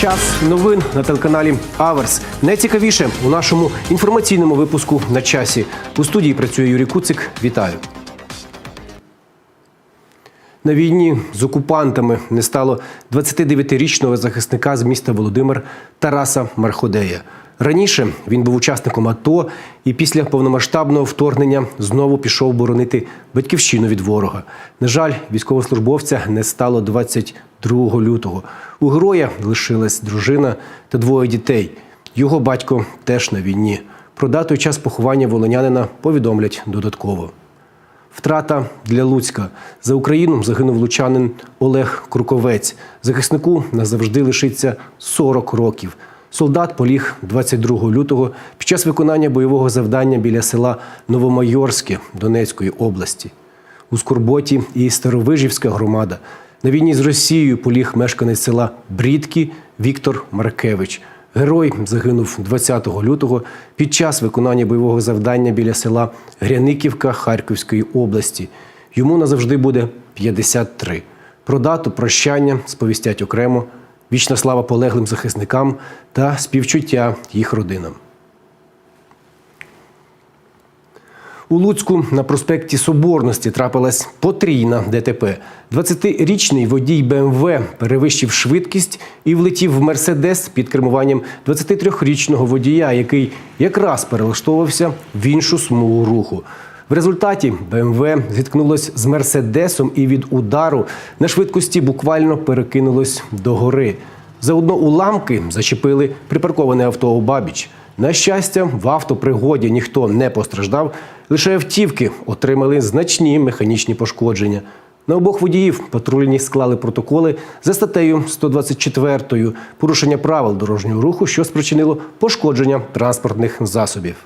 Час новин на телеканалі Аверс. Найцікавіше у нашому інформаційному випуску на часі. У студії працює Юрій Куцик. Вітаю. На війні з окупантами не стало 29-річного захисника з міста Володимир Тараса Марходея. Раніше він був учасником АТО і після повномасштабного вторгнення знову пішов боронити батьківщину від ворога. На жаль, військовослужбовця не стало 22 лютого. У героя лишилась дружина та двоє дітей. Його батько теж на війні. Про дату і час поховання волонянина повідомлять додатково. Втрата для Луцька. За Україну загинув лучанин Олег Круковець. Захиснику назавжди лишиться 40 років. Солдат поліг 22 лютого під час виконання бойового завдання біля села Новомайорське Донецької області. У Скорботі і Старовижівська громада. На війні з Росією поліг мешканець села Брідки Віктор Маркевич. Герой загинув 20 лютого під час виконання бойового завдання біля села Гряниківка Харківської області. Йому назавжди буде 53. Про дату прощання сповістять окремо. Вічна слава полеглим захисникам та співчуття їх родинам. У Луцьку на проспекті Соборності трапилась потрійна ДТП. 20-річний водій БМВ перевищив швидкість і влетів в Мерседес під кермуванням 23-річного водія, який якраз перелаштовувався в іншу смугу руху. В результаті БМВ зіткнулось з Мерседесом і від удару на швидкості буквально перекинулось до гори. Заодно уламки зачепили припарковане авто у Бабіч. На щастя, в автопригоді ніхто не постраждав, лише автівки отримали значні механічні пошкодження. На обох водіїв патрульні склали протоколи за статтею 124 порушення правил дорожнього руху, що спричинило пошкодження транспортних засобів.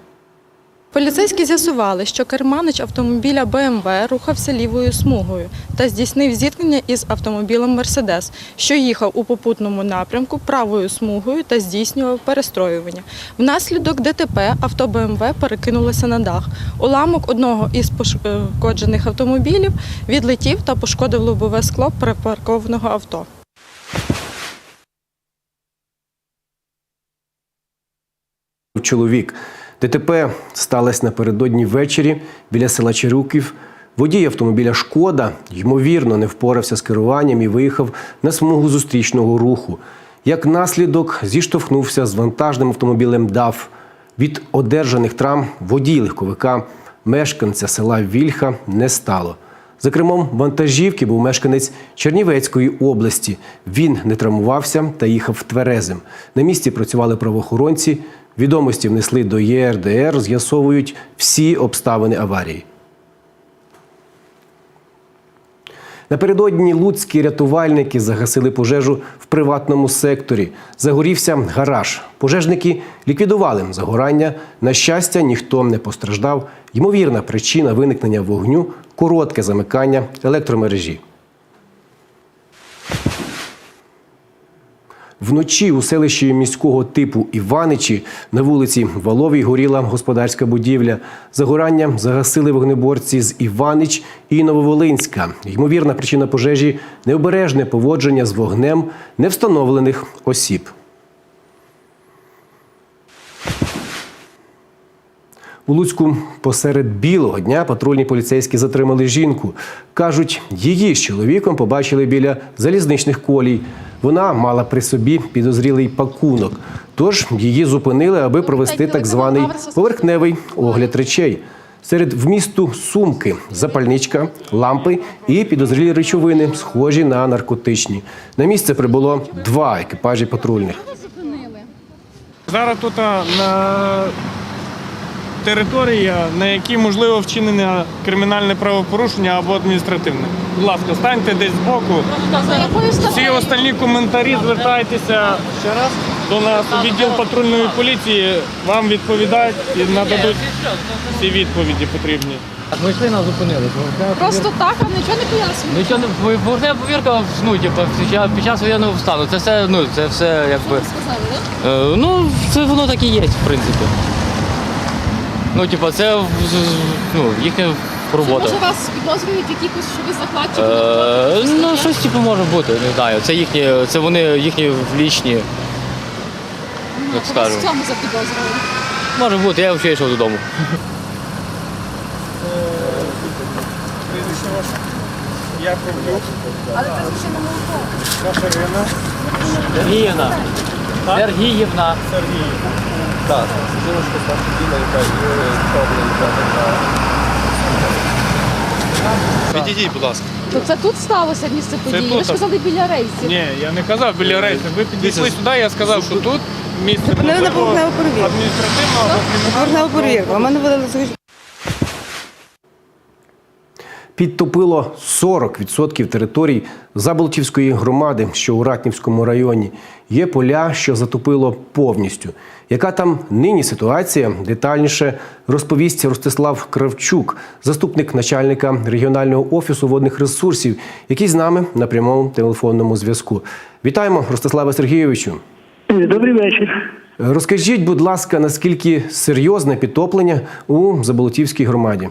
Поліцейські з'ясували, що керманич автомобіля БМВ рухався лівою смугою та здійснив зіткнення із автомобілем Мерседес, що їхав у попутному напрямку правою смугою та здійснював перестроювання. Внаслідок ДТП авто БМВ перекинулося на дах. Уламок одного із пошкоджених автомобілів відлетів та пошкодив лобове скло припаркованого авто. Чоловік. ДТП сталося напередодні ввечері біля села Черюків. Водій автомобіля Шкода ймовірно не впорався з керуванням і виїхав на смугу зустрічного руху. Як наслідок зіштовхнувся з вантажним автомобілем ДАФ. Від одержаних травм водій легковика, мешканця села Вільха, не стало. За кермом вантажівки був мешканець Чернівецької області. Він не травмувався та їхав тверезим. На місці працювали правоохоронці. Відомості внесли до ЄРДР, з'ясовують всі обставини аварії. Напередодні луцькі рятувальники загасили пожежу в приватному секторі. Загорівся гараж. Пожежники ліквідували загорання. На щастя, ніхто не постраждав. Ймовірна причина виникнення вогню коротке замикання електромережі. Вночі у селищі міського типу Іваничі на вулиці Валовій горіла господарська будівля. Загорання загасили вогнеборці з Іванич і Нововолинська. Ймовірна причина пожежі необережне поводження з вогнем невстановлених осіб. У Луцьку посеред білого дня патрульні поліцейські затримали жінку. Кажуть, її з чоловіком побачили біля залізничних колій. Вона мала при собі підозрілий пакунок. Тож її зупинили, аби провести так званий поверхневий огляд речей. Серед вмісту сумки, запальничка, лампи і підозрілі речовини, схожі на наркотичні. На місце прибуло два екіпажі патрульних. Зараз тут на території, на якій можливо вчинення кримінальне правопорушення або адміністративне. Будь ласка, станьте десь збоку. Всі остальні коментарі звертайтеся ще раз до нас у відділ патрульної поліції. Вам відповідають і нададуть всі відповіді потрібні. Ми йшли нас зупинили. Просто так, а нічого не пояснює. Нічого не поверхнева повірка, ну, типу, під час- під час воєнного стану. Це все, ну, це все якби. Е, ну, це воно так і є, в принципі. Ну, типу, це ну, їхня робота. Може вас підозрюють якихось, що ви захватчики? Е, ну, щось типу може бути, не знаю. Це їхні, це вони їхні лічні як Вас скажу. в цьому запідозрили. Може бути, я взагалі йшов додому. Я Павлюк, Але це звичайно молоко. Катерина, Сергіївна. Сергіївна. Сергій. Так, жіночка старша діла, яка Відійдіть, будь ласка. То це тут сталося місце події. тут, Ви ж так. казали біля рейсів. Ні, я не казав біля рейсу. Ви підійшли сюди, я сказав, що тут місце Мене на можливо, поверхневу перевірку. адміністративного або. Поверхневу перевірку. А мене видали Підтопило 40% територій Заболотівської громади, що у Ратнівському районі. Є поля, що затопило повністю. Яка там нині ситуація? Детальніше розповість Ростислав Кравчук, заступник начальника регіонального офісу водних ресурсів, який з нами на прямому телефонному зв'язку. Вітаємо, Ростиславе Сергійовичу. Добрий вечір. Розкажіть, будь ласка, наскільки серйозне підтоплення у Заболотівській громаді?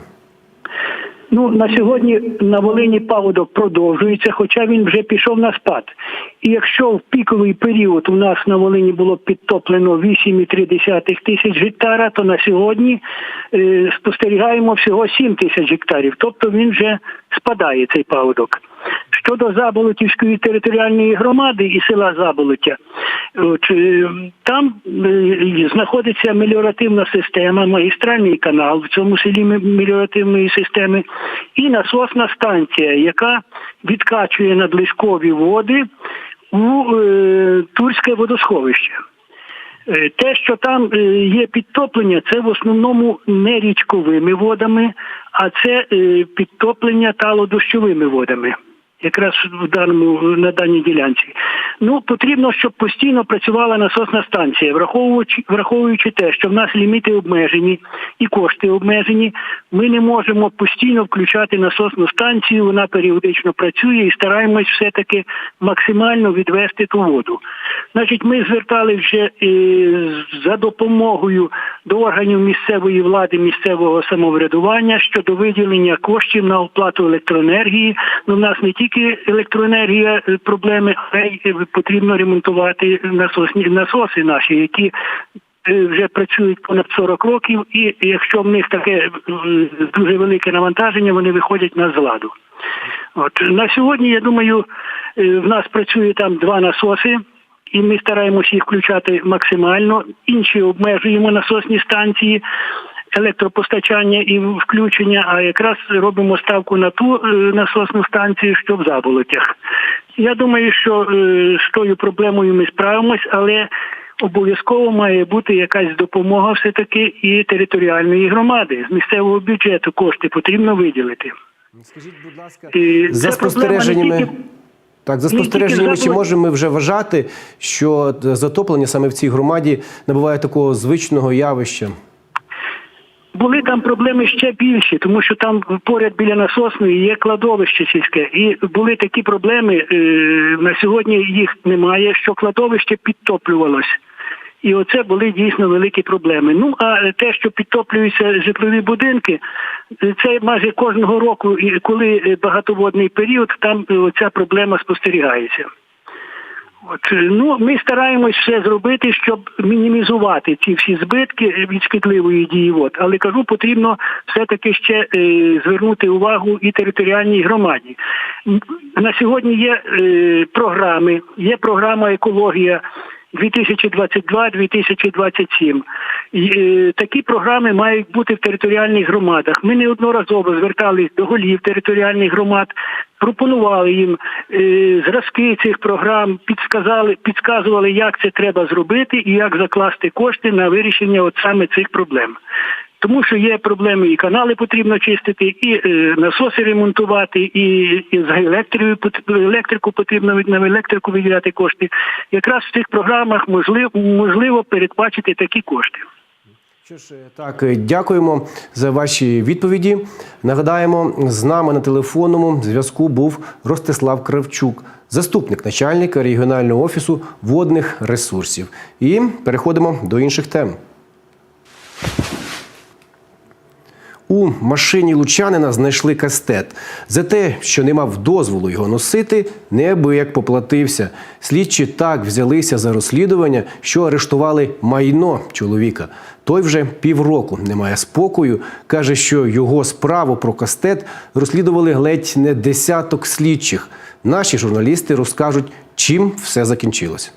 Ну на сьогодні на Волині паводок продовжується, хоча він вже пішов на спад. І якщо в піковий період у нас на Волині було підтоплено 8,3 тисяч гектара, то на сьогодні е, спостерігаємо всього 7 тисяч гектарів. Тобто він вже спадає цей паводок. Щодо Заболотівської територіальної громади і села Заболоття, е, там е, знаходиться меліоративна система, магістральний канал в цьому селі ме- меліоративної системи, і насосна станція, яка відкачує надлишкові води у е, Турське водосховище. Е, Те, що там є підтоплення, це в основному не річковими водами, а це підтоплення талодощовими водами. Якраз в даному на даній ділянці. Ну потрібно, щоб постійно працювала насосна станція, враховуючи враховуючи те, що в нас ліміти обмежені і кошти обмежені. Ми не можемо постійно включати насосну станцію. Вона періодично працює і стараємось все таки максимально відвести ту воду. Значить, ми звертали вже е, за допомогою до органів місцевої влади, місцевого самоврядування щодо виділення коштів на оплату електроенергії. Ну, в нас не тільки електроенергія е, проблеми, а й е, потрібно ремонтувати насосні насоси наші, які е, вже працюють понад 40 років, і якщо в них таке дуже велике навантаження, вони виходять на з ладу. От на сьогодні, я думаю, в нас працює там два насоси, і ми стараємося їх включати максимально. Інші обмежуємо насосні станції. Електропостачання і включення, а якраз робимо ставку на ту е, насосну станцію, що в заболотях. Я думаю, що е, з тою проблемою ми справимось, але обов'язково має бути якась допомога все-таки і територіальної громади. З місцевого бюджету кошти потрібно виділити. Скажіть, будь ласка, І за спостереженнями. тільки- Так, за спостереженнями, чи можемо ми вже вважати, що затоплення саме в цій громаді набуває такого звичного явища? Були там проблеми ще більші, тому що там поряд біля насосної є кладовище сільське, і були такі проблеми. е, На сьогодні їх немає, що кладовище підтоплювалось. І оце були дійсно великі проблеми. Ну а те, що підтоплюються житлові будинки, це майже кожного року, коли багатоводний період, там ця проблема спостерігається. От, ну, ми стараємось все зробити, щоб мінімізувати ці всі збитки від шкідливої дії вод. Але кажу, потрібно все-таки ще е, звернути увагу і територіальній громаді. На сьогодні є е, програми, є програма екологія. 2022-2027. І, е, Такі програми мають бути в територіальних громадах. Ми неодноразово звертались до голів територіальних громад, пропонували їм е, зразки цих програм, підсказали, підказували, як це треба зробити і як закласти кошти на вирішення от саме цих проблем. Тому що є проблеми, і канали потрібно чистити, і е, насоси ремонтувати, і, і з пот- електрику потрібно на електрику виділяти кошти. Якраз в цих програмах можливо, можливо передбачити такі кошти. Що ж, так, е, дякуємо за ваші відповіді. Нагадаємо, з нами на телефонному зв'язку був Ростислав Кравчук, заступник начальника регіонального офісу водних ресурсів. І переходимо до інших тем. У машині лучанина знайшли кастет. За те, що не мав дозволу його носити, неабияк поплатився. Слідчі так взялися за розслідування, що арештували майно чоловіка. Той вже півроку не має спокою. каже, що його справу про кастет розслідували ледь не десяток слідчих. Наші журналісти розкажуть, чим все закінчилось.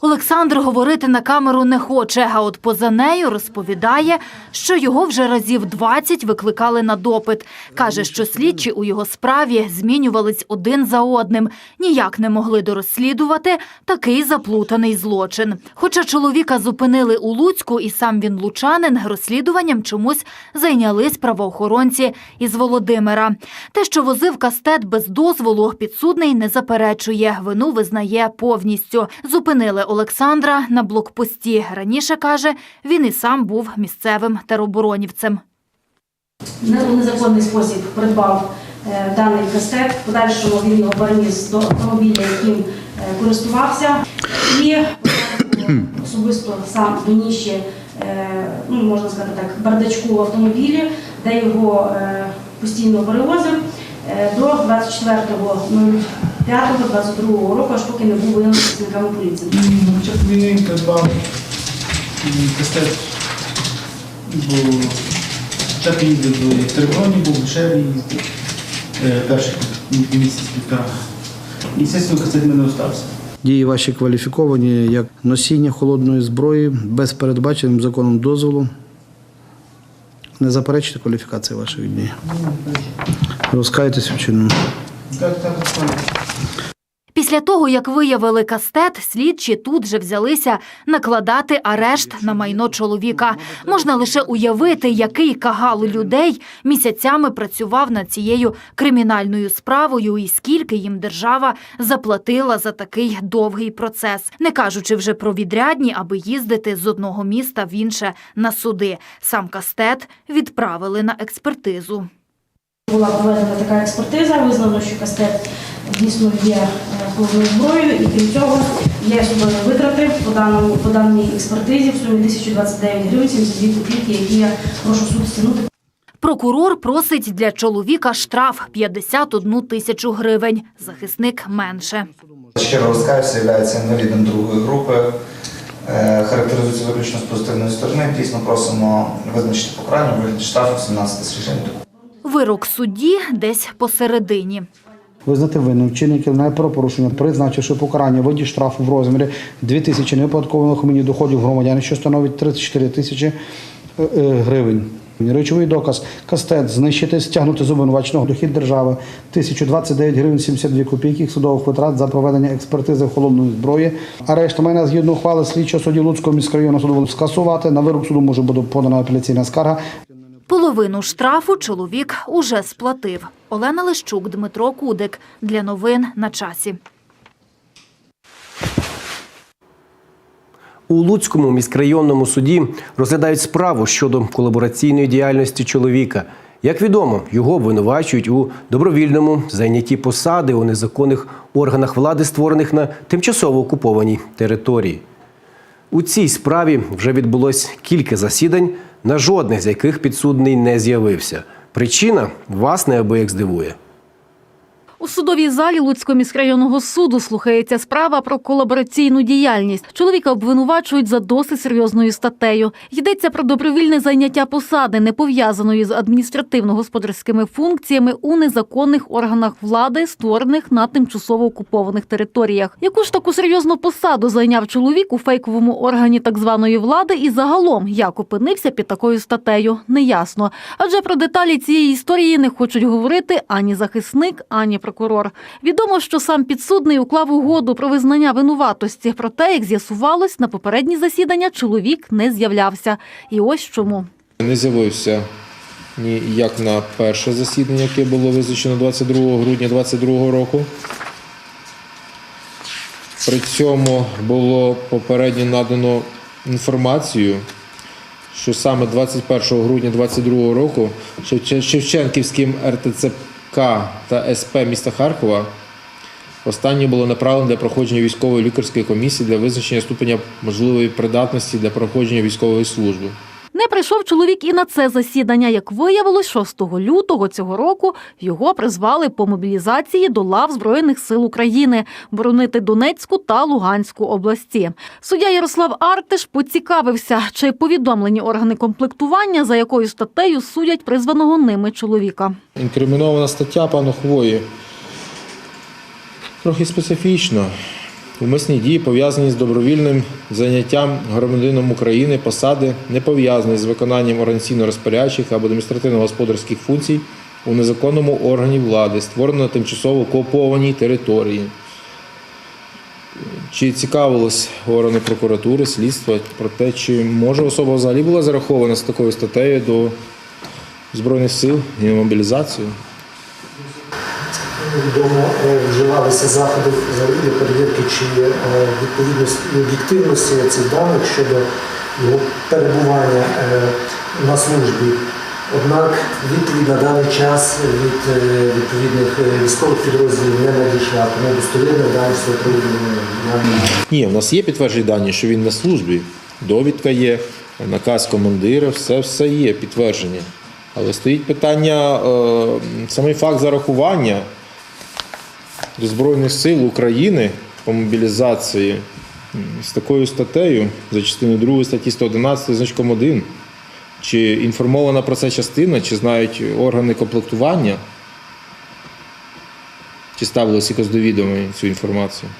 Олександр говорити на камеру не хоче, а от поза нею розповідає, що його вже разів 20 викликали на допит. Каже, що слідчі у його справі змінювались один за одним, ніяк не могли дорозслідувати такий заплутаний злочин. Хоча чоловіка зупинили у Луцьку, і сам він лучанин, розслідуванням чомусь зайнялись правоохоронці із Володимира. Те, що возив кастет без дозволу, підсудний не заперечує, вину визнає повністю. Зупинили Олександра на блокпості. Раніше каже, він і сам був місцевим тероборонівцем. У незаконний спосіб придбав е, даний кастет. Подальшого він його переніс до автомобіля, яким е, користувався, і е, особисто сам мені ще ну можна сказати так, бардачку в автомобілі, де його постійно перевозив. До 24.02 5-22 року, аж поки не був виявлений працівниками поліції. Ну, Під час війни придбав кастет, бо так їздив до тривоні, був дешевий їздив е, перших місяць-півтора. І, звісно, кастет мене остався. Дії ваші кваліфіковані як носіння холодної зброї без передбаченим законом дозволу. Не заперечите кваліфікації вашої дії. Ну, Розкайтеся вчинено. Так, так, так. Після того, як виявили кастет, слідчі тут же взялися накладати арешт на майно чоловіка. Можна лише уявити, який кагал людей місяцями працював над цією кримінальною справою і скільки їм держава заплатила за такий довгий процес, не кажучи вже про відрядні, аби їздити з одного міста в інше на суди. Сам кастет відправили на експертизу. Була проведена така експертиза, визнано, що кастет дійсно є холодною зброєю, і крім цього є судові витрати по даному по даній експертизі в сумі 1029 гривень 72 копійки, які я прошу суд стягнути Прокурор просить для чоловіка штраф 51 тисячу гривень. Захисник менше. Щиро розкаюся, є інвалідом другої групи. Е, Характеризується виключно з позитивної сторони. Дійсно просимо визначити покарання у вигляді штрафу 17 тисяч гривень. Вирок судді десь посередині. Визнати винним вчинення кримінального правопорушення, призначивши покарання в виді штрафу в розмірі 2 тисячі неоподаткованих мені доходів громадян, що становить 34 тисячі е, е, гривень. Речовий доказ кастет знищити, стягнути з обвинуваченого дохід держави 1029 гривень 72 копійки судових витрат за проведення експертизи холодної зброї. Арешт майна згідно ухвали слідчого судді Луцького міськрайонного суду скасувати. На вирок суду може бути подана апеляційна скарга. Половину штрафу чоловік уже сплатив. Олена Лищук, Дмитро Кудик. Для новин на часі. У Луцькому міськрайонному суді розглядають справу щодо колабораційної діяльності чоловіка. Як відомо, його обвинувачують у добровільному зайнятті посади у незаконних органах влади, створених на тимчасово окупованій території. У цій справі вже відбулось кілька засідань, на жодних з яких підсудний не з'явився. Причина вас неабияк здивує. У судовій залі Луцького міськрайонного суду слухається справа про колабораційну діяльність. Чоловіка обвинувачують за досить серйозною статтею. Йдеться про добровільне зайняття посади, не пов'язаної з адміністративно-господарськими функціями у незаконних органах влади, створених на тимчасово окупованих територіях. Яку ж таку серйозну посаду зайняв чоловік у фейковому органі так званої влади, і загалом як опинився під такою статтею, неясно. Адже про деталі цієї історії не хочуть говорити ані захисник, ані прокурор. Відомо, що сам підсудний уклав угоду про визнання винуватості. Проте, як з'ясувалось, на попередні засідання чоловік не з'являвся. І ось чому. Не з'явився ні як на перше засідання, яке було визначено 22 грудня 2022 року. При цьому було попередньо надано інформацію, що саме 21 грудня 2022 року Шевче- Шевченківським РТЦК та СП міста Харкова останнє було направлено для проходження військової лікарської комісії для визначення ступеня можливої придатності для проходження військової служби. Не прийшов чоловік і на це засідання. Як виявилось, 6 лютого цього року його призвали по мобілізації до лав Збройних сил України боронити Донецьку та Луганську області. Суддя Ярослав Артиш поцікавився, чи повідомлені органи комплектування, за якою статтею судять призваного ними чоловіка. Інкримінована стаття пану Хвої трохи специфічно. Умисні дії пов'язані з добровільним заняттям громадянином України посади, не пов'язані з виконанням організаційно-розпорядчих або адміністративно-господарських функцій у незаконному органі влади, створено на тимчасово окупованій території. Чи цікавились органи прокуратури, слідства про те, чи може особа взагалі була зарахована з такою статтею до Збройних сил і мобілізацію? Відомо е, вживалися заходи взагалі перевірки чи е, відповідності об'єктивності цих даних щодо його перебування е, на службі. Однак відповідь на даний час від відповідних військових підрозділів не надійшла, тому достовірних цього приводу немає. Ні, у нас є підтверджені дані, що він на службі. Довідка є, наказ командира, все, все є підтвердження. Але стоїть питання, самий факт зарахування Збройних сил України по мобілізації з такою статтею за частиною 2 статті 111 значком 1. Чи інформована про це частина, чи знають органи комплектування, чи ставилися якось до відома цю інформацію?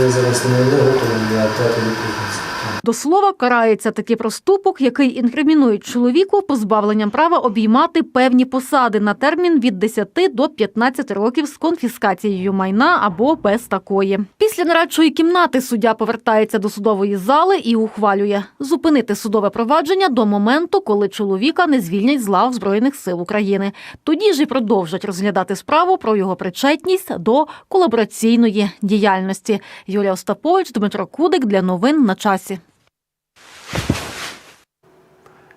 Я зараз не готовий я на це. До слова, карається такий проступок, який інкримінує чоловіку позбавленням права обіймати певні посади на термін від 10 до 15 років з конфіскацією майна або без такої. Після нарадчої кімнати суддя повертається до судової зали і ухвалює зупинити судове провадження до моменту, коли чоловіка не звільнять з лав Збройних сил України. Тоді ж і продовжать розглядати справу про його причетність до колабораційної діяльності. Юлія Остапович, Дмитро Кудик для новин на часі.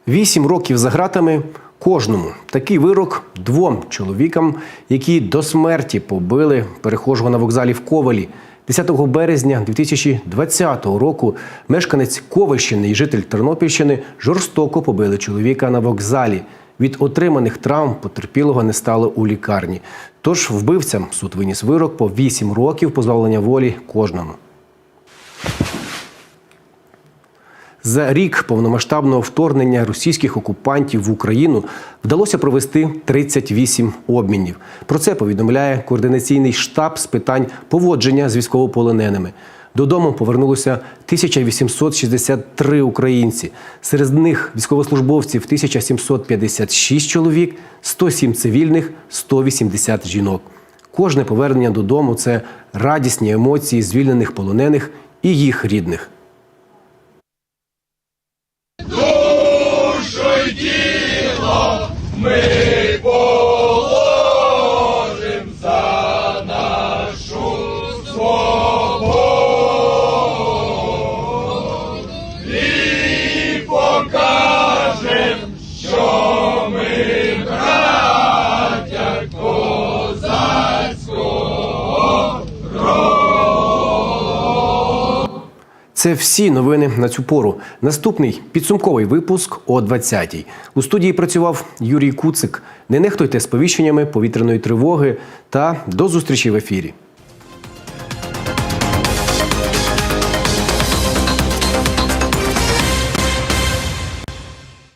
Вісім років за ґратами кожному. Такий вирок двом чоловікам, які до смерті побили перехожого на вокзалі в Ковалі. 10 березня 2020 року мешканець Ковальщини і житель Тернопільщини жорстоко побили чоловіка на вокзалі. Від отриманих травм потерпілого не стало у лікарні. Тож вбивцям суд виніс вирок по 8 років позбавлення волі кожному. За рік повномасштабного вторгнення російських окупантів в Україну вдалося провести 38 обмінів. Про це повідомляє координаційний штаб з питань поводження з військовополоненими. Додому повернулося 1863 українці. Серед них військовослужбовців 1756 чоловік, 107 цивільних, 180 жінок. Кожне повернення додому це радісні емоції звільнених полонених і їх рідних. Meu Це всі новини на цю пору. Наступний підсумковий випуск о 20-й. У студії працював Юрій Куцик. Не нехтуйте сповіщеннями повітряної тривоги та до зустрічі в ефірі.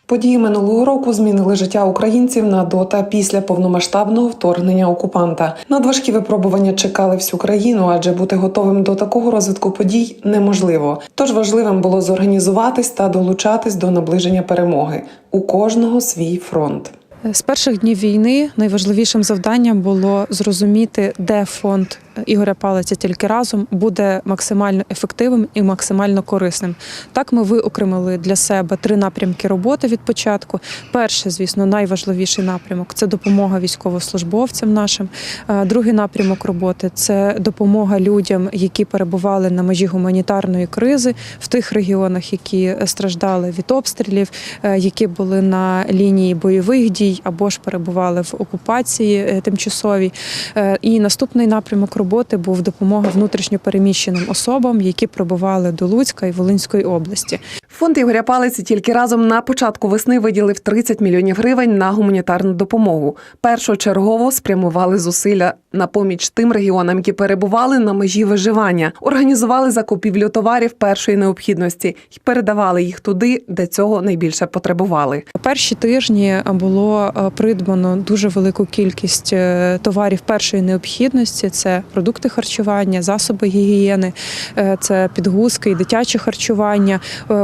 Події минулого року змінили життя українців на до та після повномасштабного вторгнення окупанта. Надважкі випробування чекали всю країну, адже бути готовим до такого розвитку подій неможливо. Тож важливим було зорганізуватись та долучатись до наближення перемоги. У кожного свій фронт. З перших днів війни найважливішим завданням було зрозуміти, де фонд Ігоря Палиця тільки разом буде максимально ефективним і максимально корисним. Так ми виокремили для себе три напрямки роботи від початку. Перше, звісно, найважливіший напрямок це допомога військовослужбовцям нашим. Е, Другий напрямок роботи це допомога людям, які перебували на межі гуманітарної кризи в тих регіонах, які страждали від обстрілів, е, які були на лінії бойових дій або ж перебували в окупації е, тимчасовій. Е, І наступний напрямок роботи був допомога внутрішньопереміщеним особам, які прибували до Луцька і Волинської області. Фонд Ігоря Палиці тільки разом на початку весни виділив 30 мільйонів гривень на гуманітарну допомогу. Першочергово спрямували зусилля на поміч тим регіонам, які перебували на межі виживання, організували закупівлю товарів першої необхідності і передавали їх туди, де цього найбільше потребували. Перші тижні було е, придбано дуже велику кількість е, товарів першої необхідності: це продукти харчування, засоби гігієни, е, це підгузки і дитяче харчування.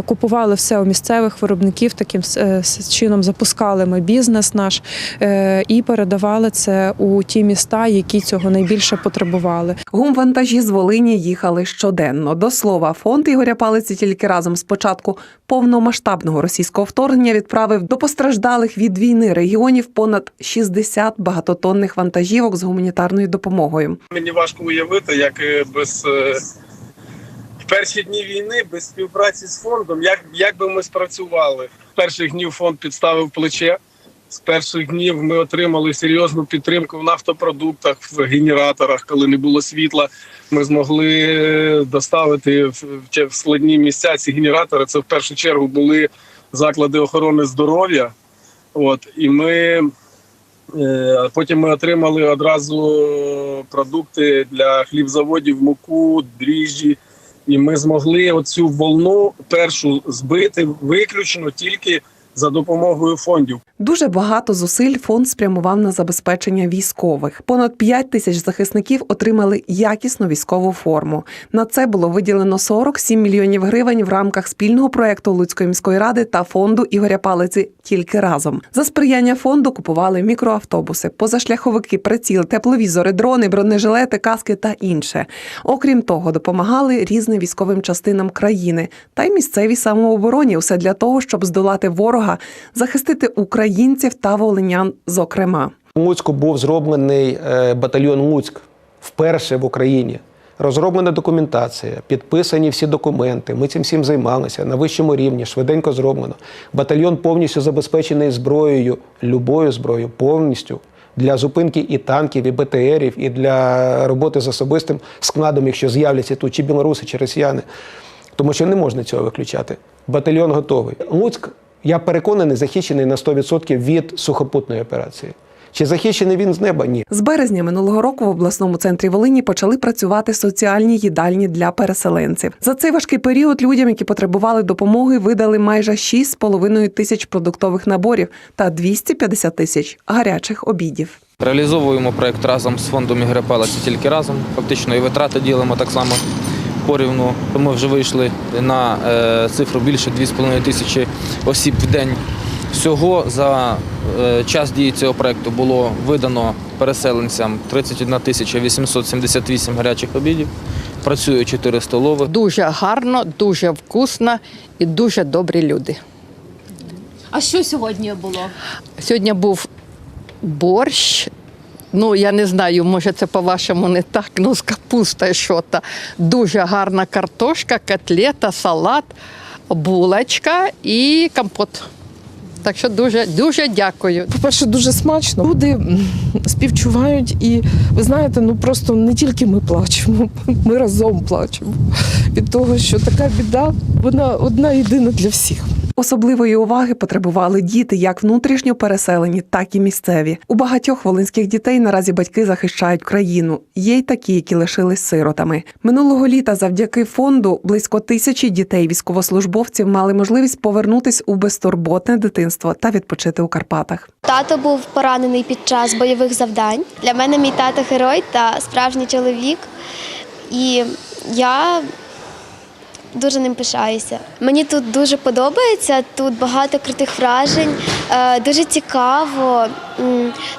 Купували все у місцевих виробників. Таким чином запускали ми бізнес наш і передавали це у ті міста, які цього найбільше потребували. Гумвантажі з Волині їхали щоденно. До слова, фонд Ігоря Палиці тільки разом з початку повномасштабного російського вторгнення відправив до постраждалих від війни регіонів понад 60 багатотонних вантажівок з гуманітарною допомогою. Мені важко уявити, як е, без е, в перші дні війни, без співпраці з фондом, як, як би ми спрацювали. З перших днів фонд підставив плече. З перших днів ми отримали серйозну підтримку в нафтопродуктах, в генераторах, коли не було світла. Ми змогли е, доставити в, складні місця ці генератори. Це в першу чергу були заклади охорони здоров'я. От і ми Е, Потім ми отримали одразу продукти для хлібзаводів, муку, дріжджі. І ми змогли оцю волну першу збити виключно тільки за допомогою фондів. Дуже багато зусиль фонд спрямував на забезпечення військових. Понад 5 тисяч захисників отримали якісну військову форму. На це було виділено 47 мільйонів гривень в рамках спільного проекту Луцької міської ради та фонду Ігоря Палиці тільки разом. За сприяння фонду купували мікроавтобуси, позашляховики, приціл, тепловізори, дрони, бронежилети, каски та інше. Окрім того, допомагали різним військовим частинам країни та й місцевій самообороні. Усе для того, щоб здолати ворога, захистити українців та волинян, зокрема. У Луцьку був зроблений е, батальйон Луцьк вперше в Україні. Розроблена документація, підписані всі документи. Ми цим всім займалися на вищому рівні, швиденько зроблено. Батальйон повністю забезпечений зброєю, любою зброєю, повністю для зупинки і танків, і БТРів, і для роботи з особистим складом, якщо з'являться тут чи білоруси, чи росіяни. Тому що не можна цього виключати. Батальйон готовий. Луцьк, я переконаний, захищений на 100% від сухопутної операції. Чи захищений він з неба? Ні. З березня минулого року в обласному центрі Волині почали працювати соціальні їдальні для переселенців. За цей важкий період людям, які потребували допомоги, видали майже 6,5 тисяч продуктових наборів та 250 тисяч гарячих обідів. Реалізовуємо проект разом з фондом Ігоря Палиця тільки разом. Фактично і витрати ділимо так само порівну. Ми вже вийшли на е, цифру більше 2,5 тисячі осіб в день. Всього за е, час дії цього проекту було видано переселенцям 31 тисяча 878 гарячих обідів. Працює 4 столових. Дуже гарно, дуже вкусно і дуже добрі люди. А що сьогодні було? Сьогодні був борщ. Ну, я не знаю, може це по-вашому не так, ну з капустою що-то. Дуже гарна картошка, котлета, салат, булочка і компот. Так що дуже, дуже дякую. По-перше, дуже смачно. Люди співчувають, і ви знаєте, ну просто не тільки ми плачемо, ми разом плачемо від того, що така біда, вона одна єдина для всіх. Особливої уваги потребували діти, як внутрішньо переселені, так і місцеві. У багатьох волинських дітей наразі батьки захищають країну. Є й такі, які лишились сиротами. Минулого літа, завдяки фонду, близько тисячі дітей військовослужбовців мали можливість повернутись у безтурботне дитинство та відпочити у Карпатах. Тато був поранений під час бойових завдань. Для мене мій тато герой та справжній чоловік. І я дуже ним пишаюся. Мені тут дуже подобається, тут багато крутих вражень, дуже цікаво.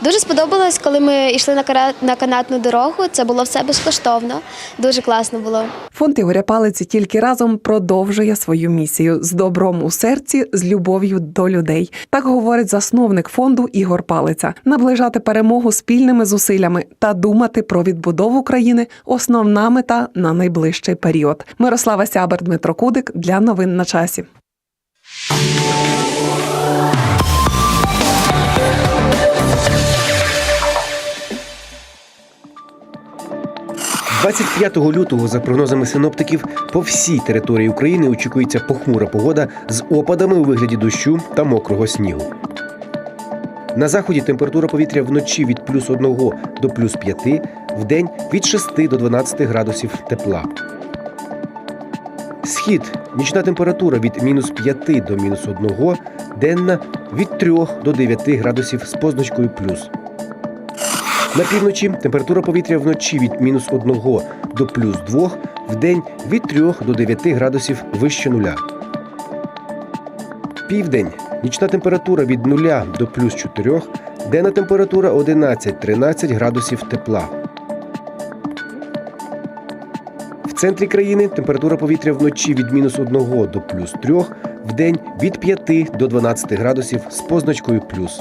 Дуже сподобалось, коли ми йшли на канатну дорогу. Це було все безкоштовно. Дуже класно було. Фонд Ігоря Палиці тільки разом продовжує свою місію з добром у серці, з любов'ю до людей. Так говорить засновник фонду Ігор Палиця. Наближати перемогу спільними зусиллями та думати про відбудову країни основна мета на найближчий період. Мирослава Сябер, Дмитро Кудик для новин на часі. 25 лютого, за прогнозами синоптиків, по всій території України очікується похмура погода з опадами у вигляді дощу та мокрого снігу. На заході температура повітря вночі від плюс 1 до плюс 5, вдень від 6 до 12 градусів тепла. Схід нічна температура від мінус 5 до мінус 1, денна від 3 до 9 градусів з позначкою плюс. На півночі температура повітря вночі від мінус 1 до плюс 2, вдень від 3 до 9 градусів вище нуля. Південь нічна температура від 0 до плюс 4, денна температура 11-13 градусів тепла. В центрі країни температура повітря вночі від мінус 1 до плюс 3, вдень від 5 до 12 градусів з позначкою плюс.